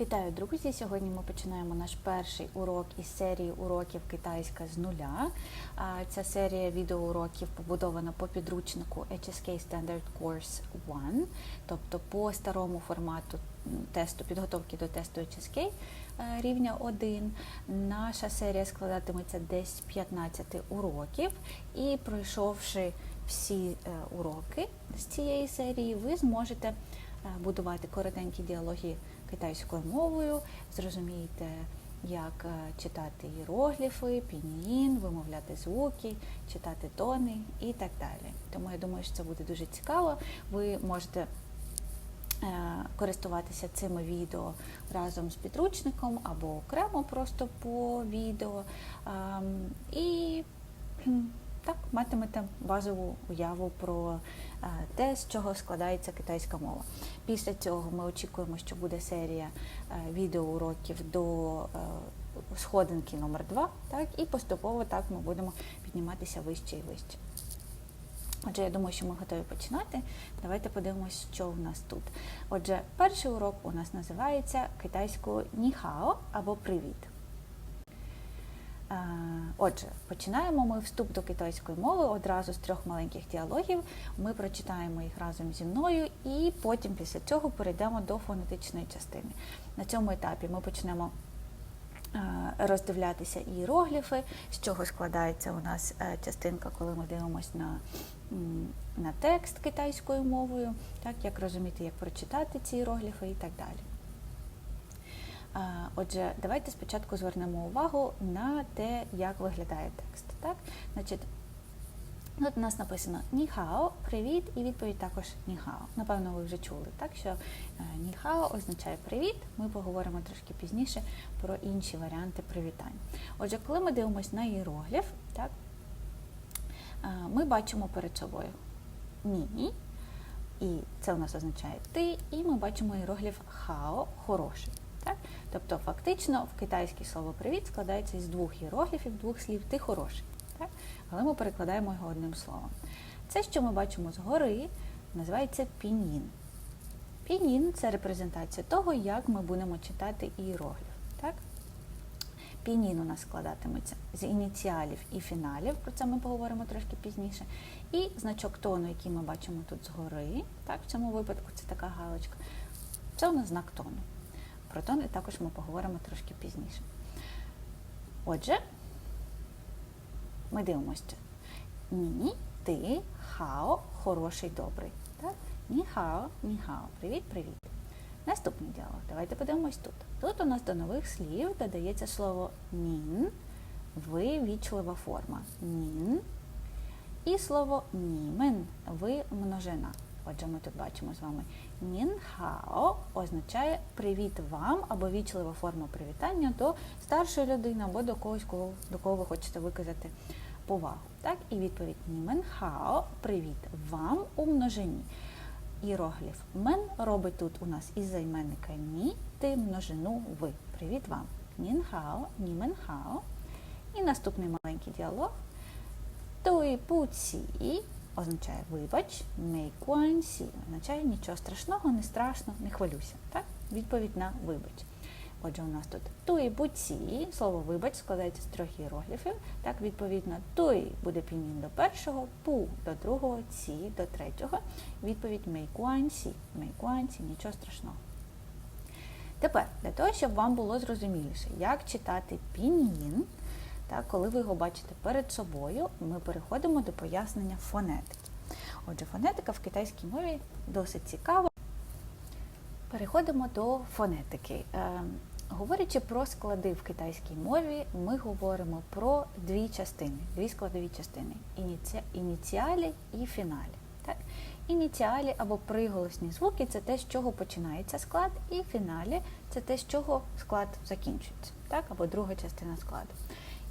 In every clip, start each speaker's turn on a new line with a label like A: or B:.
A: Вітаю, друзі! Сьогодні ми починаємо наш перший урок із серії уроків китайська з нуля. Ця серія відеоуроків побудована по підручнику HSK Standard Course 1, тобто по старому формату тесту підготовки до тесту HSK е, рівня 1. Наша серія складатиметься десь з 15 уроків, і пройшовши всі е, уроки з цієї серії, ви зможете е, будувати коротенькі діалоги китайською мовою, зрозумієте, як е, читати іерогліфи, пінyin, вимовляти звуки, читати тони і так далі. Тому я думаю, що це буде дуже цікаво. Ви можете е, користуватися цими відео разом з підручником або окремо просто по відео. Ам, І так, матимете базову уяву про е, те, з чого складається китайська мова. Після цього ми очікуємо, що буде серія е, відеоуроків до е, сходинки номер 2 так, і поступово так ми будемо підніматися вище і вище. Отже, я думаю, що ми готові починати. Давайте подивимось, що в нас тут. Отже, перший урок у нас називається китайською ніхао або привіт. Е, Отже, починаємо ми вступ до китайської мови одразу з трьох маленьких діалогів. Ми прочитаємо їх разом зі мною, і потім після цього перейдемо до фонетичної частини. На цьому етапі ми почнемо е, роздивлятися іерогліфи, з чого складається у нас е, частинка, коли ми дивимося на, на текст китайською мовою, так, як розуміти, як прочитати ці іерогліфи і так далі. Отже, давайте спочатку звернемо увагу на те, як виглядає текст. Так? Значить, От у нас написано ніхао, привіт, і відповідь також ніхао. Напевно, ви вже чули, так що е, ніхао означає привіт. Ми поговоримо трошки пізніше про інші варіанти привітань. Отже, коли ми дивимося на іерогліф, так, е, ми бачимо перед собою ні, і це у нас означає ти, і ми бачимо іерогліф хао хороший. Так? Тобто, фактично, в китайське слово привіт складається із двох іерогліфів, двох слів ти хороший. Так? Але ми перекладаємо його одним словом. Це, що ми бачимо згори, називається пінyin. Пінyin – це репрезентація того, як ми будемо читати іерогліф. Так? Пінyin у нас складатиметься з ініціалів і фіналів, про це ми поговоримо трошки пізніше. І значок тону, який ми бачимо тут згори, так, в цьому випадку це така галочка, це у нас знак тону. Про тони також ми поговоримо трошки пізніше. Отже, ми дивимося. Ні, ти, хао, хороший, добрий. Так? Ні хао, ні хао. Привіт, привіт. Наступний діалог. Давайте подивимось тут. Тут у нас до нових слів додається слово нін, ви вічлива форма. Нін. І слово німен, ви множина. Отже, ми тут бачимо з вами нінхао означає привіт вам або вічлива форма привітання до старшої людини або до когось, кого, до кого ви хочете виказати повагу. Так? І відповідь німенхао привіт вам у множині. Іерогліф мен робить тут у нас із займенника ні, ти множину ви. Привіт вам. Нінхао, німенхао. І наступний маленький діалог. Той пуці означає вибач, мейкуансі означає нічого страшного, не страшно, не хвилюйся. Так? Відповідь на вибач. Отже, у нас тут туй буці, слово вибач складається з трьох іерогліфів. Так, відповідно, туй буде пінін до першого, пу до другого, ці до третього. Відповідь мейкуансі, мейкуансі, нічого страшного. Тепер, для того, щоб вам було зрозуміліше, як читати пінyin, так, коли ви його бачите перед собою, ми переходимо до пояснення фонетики. Отже, фонетика в китайській мові досить цікава. Переходимо до фонетики. Е, говорячи про склади в китайській мові, ми говоримо про дві частини, дві складові частини ініціалі і фіналі. Так? Ініціалі або приголосні звуки це те, з чого починається склад, і фіналі це те, з чого склад закінчується, так? або друга частина складу.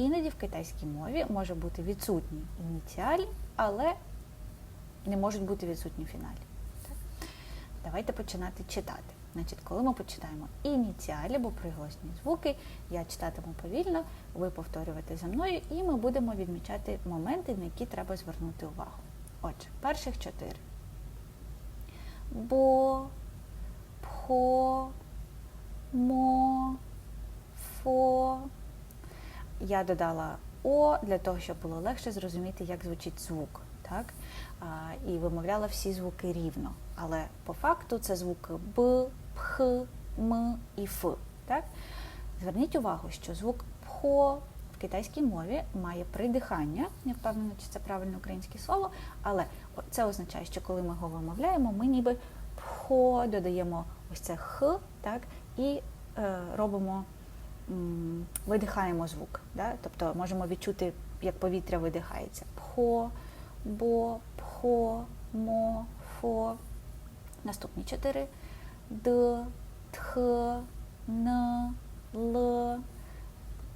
A: Іноді в китайській мові може бути відсутній ініціаль, але не можуть бути відсутні фіналі. Давайте починати читати. Значить, коли ми почитаємо ініціалі або приголосні звуки, я читатиму повільно, ви повторювати за мною, і ми будемо відмічати моменти, на які треба звернути увагу. Отже, перших чотири. Бо, пхо, мо. Я додала О для того, щоб було легше зрозуміти, як звучить звук. Так? А, і вимовляла всі звуки рівно. Але по факту це звуки Б, Пх, М і Ф. Так? Зверніть увагу, що звук ПХО в китайській мові має придихання. Не впевнена, чи це правильне українське слово, але це означає, що коли ми його вимовляємо, ми ніби ПХО додаємо ось це Х, так, і е, робимо, видихаємо звук. Да? Тобто можемо відчути, як повітря видихається. ПХО, БО, ПХО, МО, ФО. Наступні чотири. Д, Тх, Н, Л.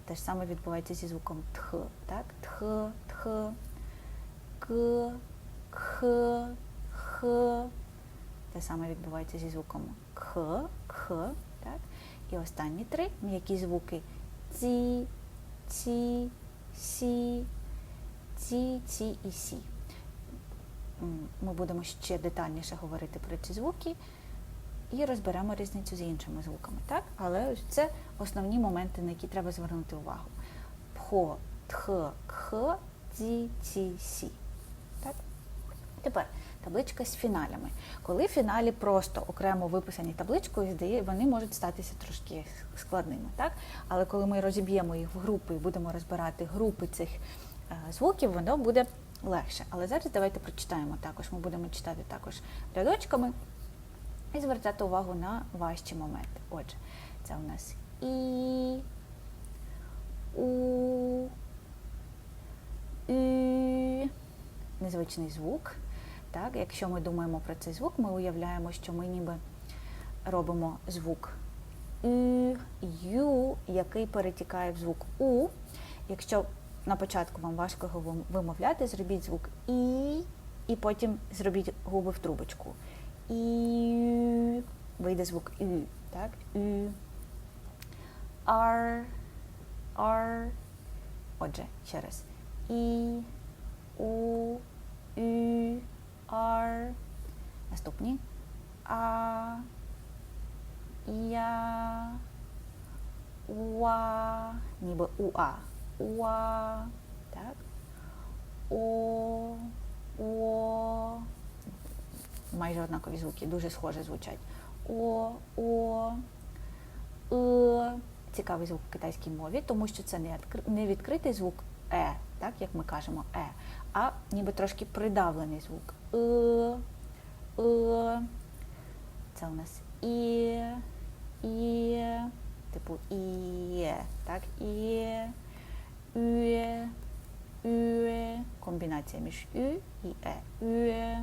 A: Те ж саме відбувається зі звуком Тх. Так? Тх, Тх, К, Кх, Х. Те саме відбувається зі звуком К, Кх. Так? І останні три м'які звуки Ці, Ці, Сі, Ці, Ці і Сі. Ми будемо ще детальніше говорити про ці звуки і розберемо різницю з іншими звуками. Так? Але це основні моменти, на які треба звернути увагу. Пхо, тх, кх, ці, ці, сі. Тепер табличка з фіналями. Коли фіналі просто окремо виписані табличкою, здає, вони можуть статися трошки складними. Так? Але коли ми розіб'ємо їх в групи і будемо розбирати групи цих е, звуків, воно буде легше. Але зараз давайте прочитаємо також. Ми будемо читати також рядочками і звертати увагу на важчі моменти. Отже, це у нас І, У, Ü, незвичний звук. Так, якщо ми думаємо про цей звук, ми уявляємо, що ми ніби робимо звук Ü, Ю, який перетікає в звук У. Якщо на початку вам важко його вимовляти, зробіть звук І, і потім зробіть губи в трубочку. І вийде звук Ü, так? Ü. Ар, ар. Отже, ще раз. І, У, Ü, Ар. Наступні. А, Я, Уа, ніби Уа. Уа, так? О, О. Майже однакові звуки, дуже схоже звучать. О, О, Е. Цікавий звук в китайській мові, тому що це не відкритий звук Е, так як ми кажемо Е, а ніби трошки придавлений звук. Е, Е. Це у нас І, І, типу І, так, І, Ü, Ü, комбінація між Ü і Е. Ü,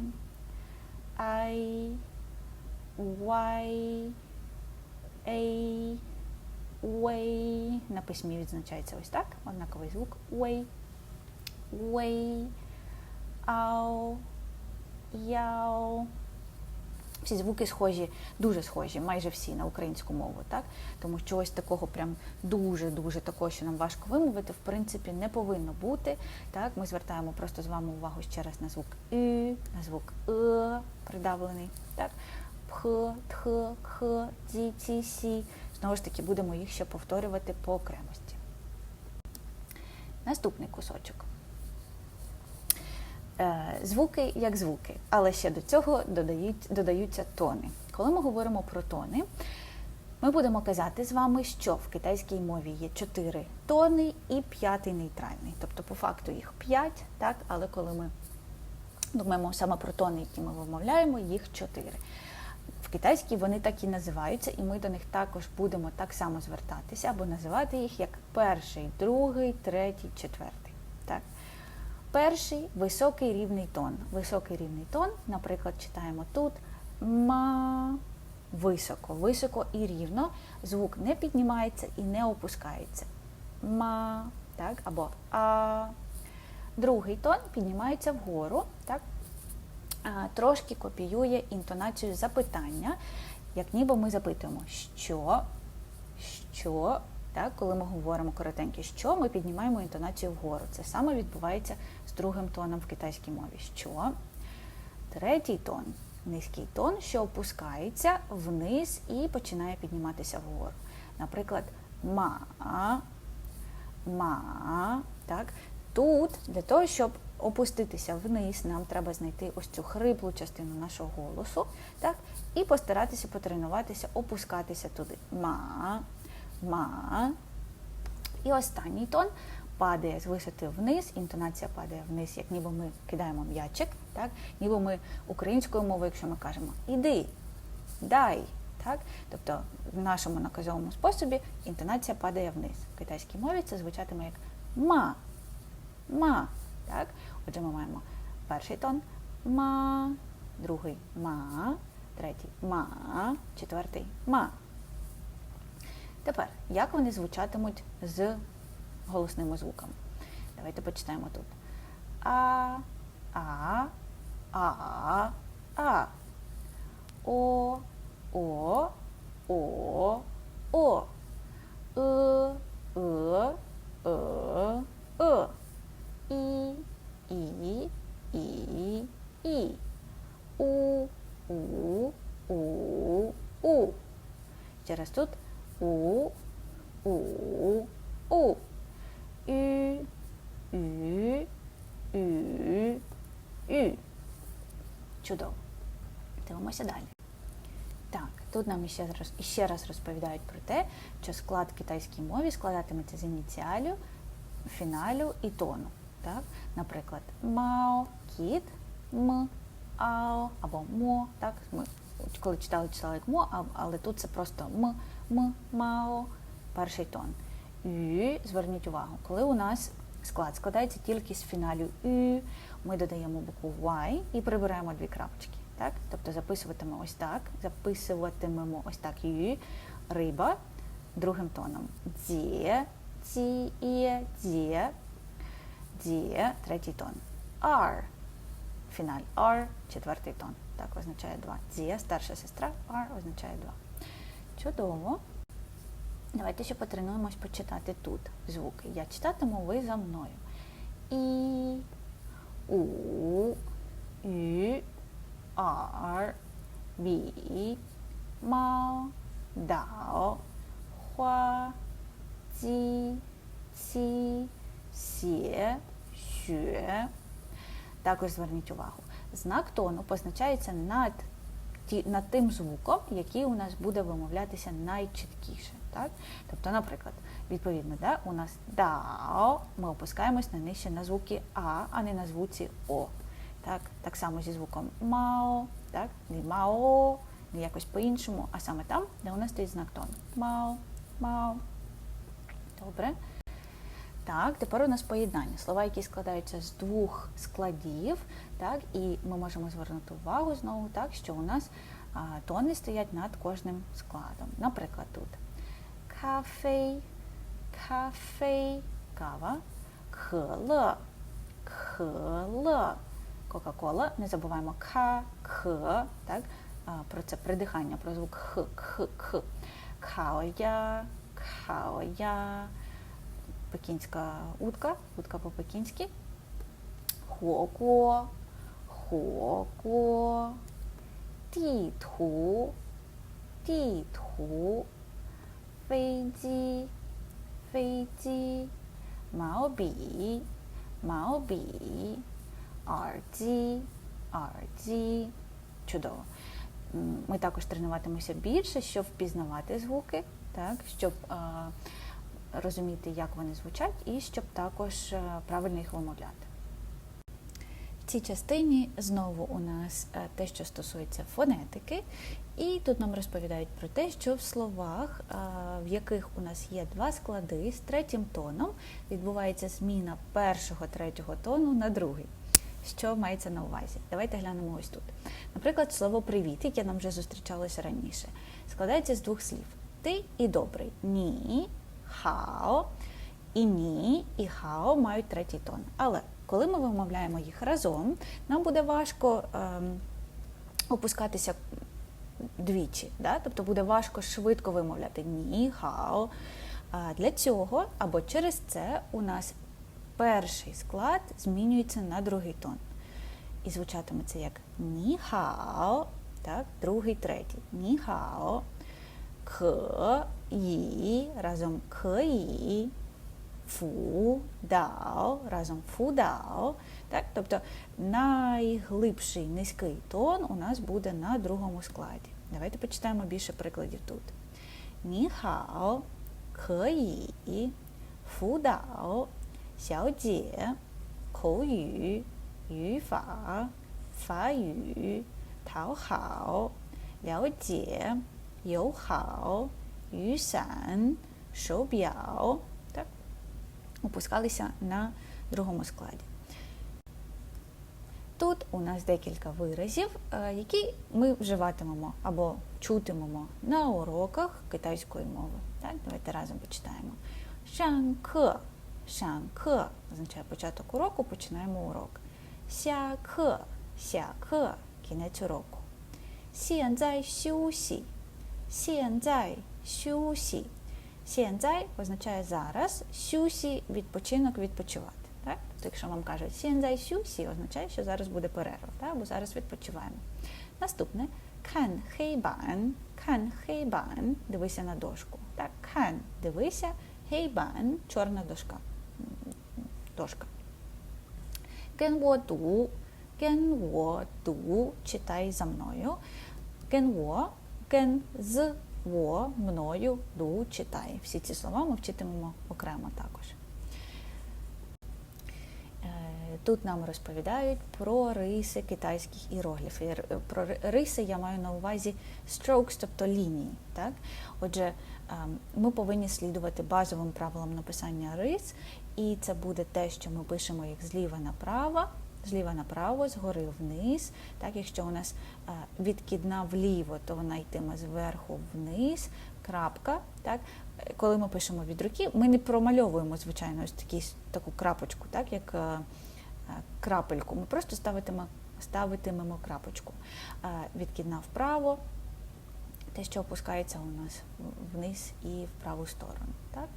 A: Ай, Вай, Ей, Уей. На письмі відзначається ось так. Однаковий звук. Уей, Уей, Ау, Яу. Всі звуки схожі, дуже схожі, майже всі на українську мову, так? Тому що ось такого прям дуже-дуже такого, що нам важко вимовити, в принципі, не повинно бути. Так? Ми звертаємо просто з вами увагу ще раз на звук Ü, на звук Е, придавлений. Так? Пх, тх, кх, ці, ці, сі. Знову ж таки, будемо їх ще повторювати по окремості. Наступний кусочок. Е, Звуки як звуки, але ще до цього додають, додаються тони. Коли ми говоримо про тони, ми будемо казати з вами, що в китайській мові є чотири тони і п'ятий нейтральний. Тобто, по факту їх п'ять, так, але коли ми думаємо саме про тони, які ми вимовляємо, їх чотири. В китайській вони так і називаються, і ми до них також будемо так само звертатися або називати їх як перший, другий, третій, четвертий. Так? Перший високий рівний тон. Високий рівний тон, наприклад, читаємо тут ма високо, високо і рівно. Звук не піднімається і не опускається. Ма, так, або а. Другий тон піднімається вгору, так, трошки копіює інтонацію запитання, як ніби ми запитуємо, що, що, так, коли ми говоримо коротеньке, що, ми піднімаємо інтонацію вгору. Це саме відбувається з другим тоном в китайській мові. Що? Третій тон низький тон, що опускається вниз і починає підніматися вгору. Наприклад, ма, ма. Так? Тут для того, щоб опуститися вниз, нам треба знайти ось цю хриплу частину нашого голосу, так? і постаратися потренуватися, опускатися туди. Ма, ма. І останній тон падає з висоти вниз, інтонація падає вниз, як ніби ми кидаємо м'ячик, так? ніби ми українською мовою, якщо ми кажемо іди, дай. Так? Тобто в нашому наказовому способі інтонація падає вниз. В китайській мові це звучатиме як ма. Ма. Так? Отже, ми маємо перший тон ма, другий ма, третій ма, четвертий ма. Тепер, як вони звучатимуть з голосними звуками? Давайте почитаємо тут. А, а, а, а. О, о, о, о. Е, е, е, е. І, і, і, і. У, у, у, у. Ще раз тут у, у, у. Ü, ü, ü, ü. Чудово. Дивимося далі. Так, тут нам ще раз, ще раз розповідають про те, що склад китайській мові складатиметься з ініціалю, фіналю і тону. Так? Наприклад, мао, кіт, м, ао або мо. Так? Ми коли читали, читали як мо, але тут це просто м, м, мао, перший тон. Ю, зверніть увагу, коли у нас склад складається тільки з фіналю ю, ми додаємо букву Y і прибираємо дві крапочки. Так? Тобто записуватимемо ось так, записуватимемо ось так ю, риба другим тоном. Дє, ці, є, дє, дє, третій тон. R, фіналь R, четвертий тон. Так означає два. Дє, старша сестра, R означає два. Чудово. Давайте ще потренуємось почитати тут звуки. Я читатиму ви за мною. І, у, ю, ар, бі, мао, дао, хуа, ці, ці, сє, xue. Також зверніть увагу. Знак тону позначається над, над тим звуком, який у нас буде вимовлятися найчіткіше. Так? Тобто, наприклад, відповідно, да, у нас дао, ми опускаємось на нижче на звуки А, а не на звуці О. Так, так само зі звуком мао, так, не мао, не якось по-іншому, а саме там, де у нас стоїть знак тону. Мао, мао. Добре. Так, тепер у нас поєднання. Слова, які складаються з двох складів, так, і ми можемо звернути увагу знову, так, що у нас а, тони стоять над кожним складом. Наприклад, тут кафе, кафе, кава, кхеле, кхеле, Кока-кола. Не забуваємо ка, к, так, а, про це придихання, про звук х, кх, к. Каоя, каоя, пекінська утка, утка по-пекінськи. Хуоко, хуоко, тітху, тітху, фейджі, фейджі, маобі, маобі, арджі, арджі. Чудово. Ми також тренуватимемося більше, щоб впізнавати звуки, так, щоб а, розуміти, як вони звучать, і щоб також е, правильно їх вимовляти. В цій частині знову у нас е, те, що стосується фонетики, і тут нам розповідають про те, що в словах, е, в яких у нас є два склади з третім тоном, відбувається зміна першого третього тону на другий. Що мається на увазі? Давайте глянемо ось тут. Наприклад, слово привіт, яке нам вже зустрічалося раніше, складається з двох слів: ти і добрий. Ні, хао. І ні, і хао мають третій тон. Але коли ми вимовляємо їх разом, нам буде важко ем, опускатися двічі. Да? Тобто буде важко швидко вимовляти ні, хао. А для цього або через це у нас перший склад змінюється на другий тон. І звучатиме це як ні-хао, так, другий, третій. Ні-хао, 可以 разом кої, фу дао, разом фу дао. Так? Тобто найглибший низький тон у нас буде на другому складі. Давайте почитаємо більше прикладів тут. Ніхао, кої, фу дао, сяо дє, коу ю фа, фа ю, тао хао, ляо дє, 友好, юсан, шоуб'яо, опускалися на другому складі. Тут у нас декілька виразів, е, які ми вживатимемо або чутимемо на уроках китайської мови. Так, Давайте разом почитаємо. Шанке. Шанке означає початок уроку, починаємо урок. Сяке. Сяке кінець уроку. Сіянзай сюсі. Сіянзай сюсі. Сіянзай означає зараз, сюсі відпочинок відпочивати. Так? Тобто, якщо вам кажуть сіянзай сюсі, означає, що зараз буде перерва, так? бо зараз відпочиваємо. Наступне кан хейбан. Кан хейбан дивися на дошку. Так, кан дивися, хейбан чорна дошка. Дошка. Кенводу. Кенводу читай за мною. Кенво ген з во, мною, ду, читай. Всі ці слова ми вчитимемо окремо також. Е, Тут нам розповідають про риси китайських іерогліфів. Про риси я маю на увазі strokes, тобто лінії. Так? Отже, ем, ми повинні слідувати базовим правилам написання рис, і це буде те, що ми пишемо їх зліва направо, зліва направо, згори вниз. Так, якщо у нас е, відкидна вліво, то вона йтиме зверху вниз, крапка. Так? Е, Коли ми пишемо від руки, ми не промальовуємо, звичайно, ось такі, таку крапочку, так, як е, крапельку. Ми просто ставитимемо, ставитимемо крапочку. Відкидна вправо, те, що опускається у нас вниз і в праву сторону. Так?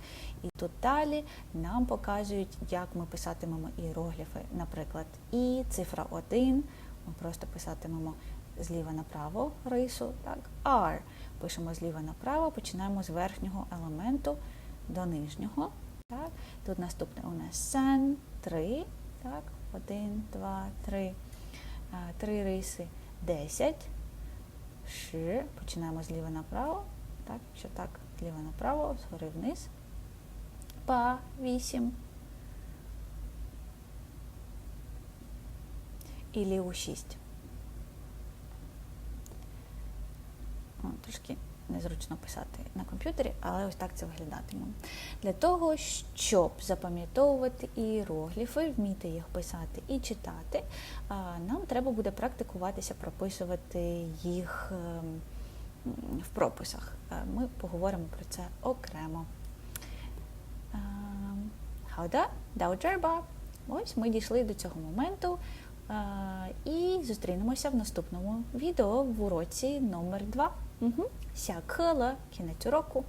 A: І тут далі нам показують, як ми писатимемо іерогліфи. Наприклад, і цифра 1, ми просто писатимемо зліва направо рису, так? R. Пишемо зліва направо, починаємо з верхнього елементу до нижнього. Так? Тут наступне у нас san, 3, так? 1, 2, 3. Три риси 10. Ши. Починаємо зліва направо. Так, Якщо так, зліва направо, згори вниз. Па вісім. І ліву шість. О, трошки незручно писати на комп'ютері, але ось так це виглядатиме. Для того, щоб запам'ятовувати іерогліфи, вміти їх писати і читати, нам треба буде практикуватися прописувати їх ем, в прописах. Е, Ми поговоримо про це окремо. Ем, Хауда, даоджерба. Ось ми дійшли до цього моменту. Е, І зустрінемося в наступному відео в уроці номер 2. Угу. Ся кінець уроку.